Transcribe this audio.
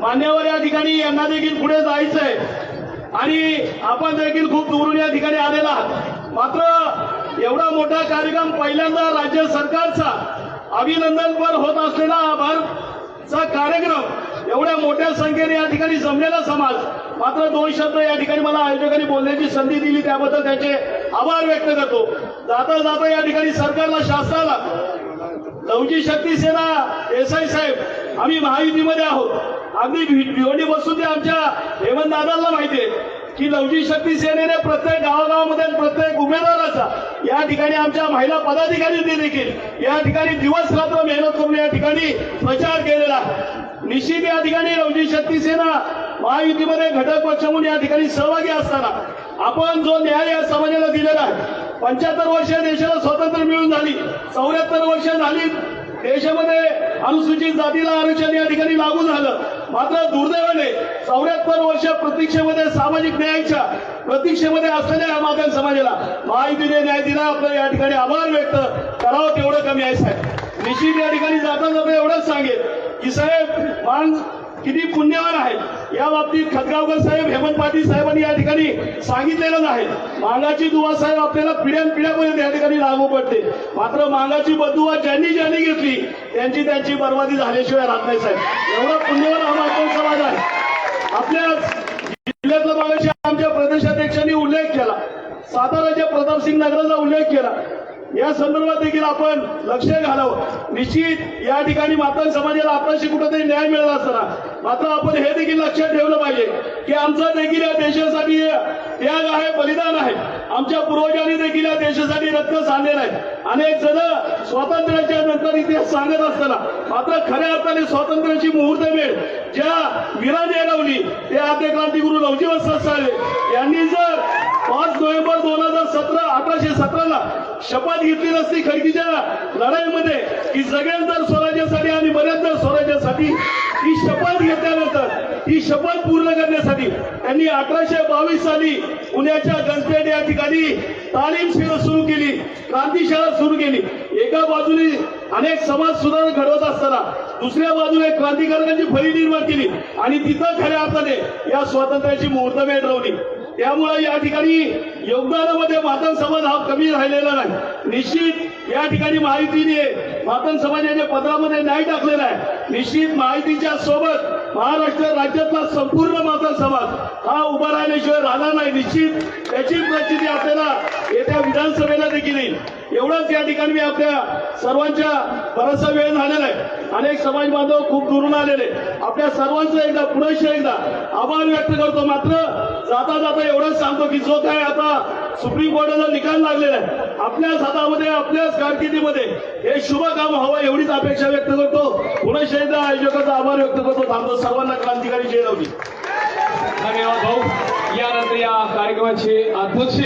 मान्यवर या ठिकाणी यांना देखील पुढे जायचंय. आणि आपण देखील खूप दुरून या ठिकाणी आलेला आहात. मात्र एवढा मोठा कार्यक्रम पहिल्यांदा राज्य सरकारचा अभिनंदनपर होत असलेला आभारचा कार्यक्रम एवढ्या मोठ्या संख्येने या ठिकाणी जमलेला समाज मात्र दोन शब्द या ठिकाणी मला आयोजकांनी बोलण्याची संधी दिली त्याबद्दल त्यांचे आभार व्यक्त करतो. जाता जाता या ठिकाणी सरकारला शासनाला लवजी शक्ती सेना एसआय साहेब आम्ही महायुतीमध्ये आहोत. आम्ही भिवणी बसू बसून ते आमच्या हेमंत दादांना माहिती आहे. की लवजी शक्ती सेनेने प्रत्येक गावागावामध्ये प्रत्येक उमेदवाराचा या ठिकाणी आमच्या महिला पदाधिकारी देखील. या ठिकाणी दिवस रात्र मेहनत करून या ठिकाणी प्रचार केलेला निश्चित या ठिकाणी लवजी शक्ती सेना महायुतीमध्ये घटक पक्ष म्हणून या ठिकाणी सहभागी असताना आपण जो न्याय या समाजाला दिलेला आहे पंच्याहत्तर वर्ष देशाला स्वातंत्र्य मिळून झाली चौऱ्याहत्तर वर्ष झाली देशामध्ये अनुसूचित जातीला आरक्षण या ठिकाणी लागू झालं. मात्र दुर्दैवाने चौऱ्याहत्तर वर्ष प्रतीक्षेमध्ये सामाजिक न्यायाच्या प्रतीक्षेमध्ये असलेल्या या मागण समाजाला महायुतीने न्याय दिला. आपलं या ठिकाणी आभार व्यक्त करावं तेवढं कमी आहे साहेब. निश्चित या ठिकाणी जाता जाता एवढंच सांगेल की साहेब मान किती पुण्यवान आहेत. या बाबतीत खतगावकर साहेब हेमंत पाटील साहेबांनी या ठिकाणी सांगितलेलं आहे. मांगाची दुवा साहेब आपल्याला पिढ्यान पिढ्यापर्यंत या ठिकाणी लागू पडते. मात्र मांगाची बदुवा ज्यांनी ज्यांनी घेतली त्यांची त्यांची बर्बादी झाल्याशिवाय राहत नाही साहेब. एवढा पुण्यवान हा मागचा समाज आहे. आपल्या जिल्ह्यातला मागाशी आमच्या प्रदेशाध्यक्षांनी उल्लेख केला. साताराच्या प्रतापसिंग नगराचा उल्लेख केला. या संदर्भात देखील आपण लक्ष घालावं. निश्चित या ठिकाणी मातंग समाजाला आपल्याशी कुठेतरी न्याय मिळाला असताना मात्र आपण हे देखील लक्षात ठेवलं पाहिजे की आमचं देखील या देशासाठी त्याग आहे बलिदान आहे. आमच्या पूर्वजांनी देखील या देशासाठी रक्त सांडलेलं आहे अनेक जण स्वातंत्र्याच्या नंतर इतिहास सांगत असताना मात्र खऱ्या अर्थाने स्वातंत्र्याची मुहूर्त वेळ ज्या वीराने लावली ते आद्य क्रांतिगुरु लवजी वत्स यांनी जर पाच नोव्हेंबर दोन हजार सतरा अठराशे सतराला शपथ घेतली नसती खडकीच्या लढाईमध्ये की जगेल तर स्वराज्यासाठी आणि बरेच तर स्वराज्यासाठी ही शपथ घेतल्यानंतर ही शपथ पूर्ण करण्यासाठी त्यांनी अठराशे बावीस साली पुण्याच्या गंजपेठ या ठिकाणी तालीम शिबिर सुरू केली. क्रांती शाळा सुरू केली. एका बाजूने अनेक समाज सुधारणा घडवत असताना दुसऱ्या बाजूने क्रांतिकारकांची फळी निर्माण केली आणि तिथं खऱ्या अर्थाने या स्वातंत्र्याची मुहूर्तमेढ रवली त्यामुळे या ठिकाणी योगदानामध्ये मातन समाज हा कमी राहिलेला नाही. निश्चित या ठिकाणी माहितीने मातन समाजाच्या पत्रामध्ये नाही टाकलेला आहे. निश्चित माहितीच्या सोबत महाराष्ट्र राज्यातला संपूर्ण माझा समाज हा उभा राहिल्याशिवाय राहणार नाही. निश्चित त्याची प्रचिती आपल्याला येत्या विधानसभेला देखील येईल. एवढंच या ठिकाणी मी आपल्या सर्वांच्या बराचसा वेळ झालेला आहे. अनेक समाज बांधव खूप दुरून आलेले आपल्या सर्वांचं एकदा पुनश्च एकदा आभार व्यक्त करतो. मात्र जाता जाता एवढंच सांगतो की जो काय आता सुप्रीम कोर्टाचा निकाल लागलेला आहे आपल्याच हातामध्ये आपल्याच कारकिर्दीमध्ये हे शुभ काम हवं एवढीच अपेक्षा व्यक्त करतो. पुनश्च एकदा आयोजकाचा आभार व्यक्त करतो. थांबतो. सर्वांना क्रांतिकारी जय धन्यवाद भाऊ. यानंतर या कार्यक्रमाचे अध्यक्ष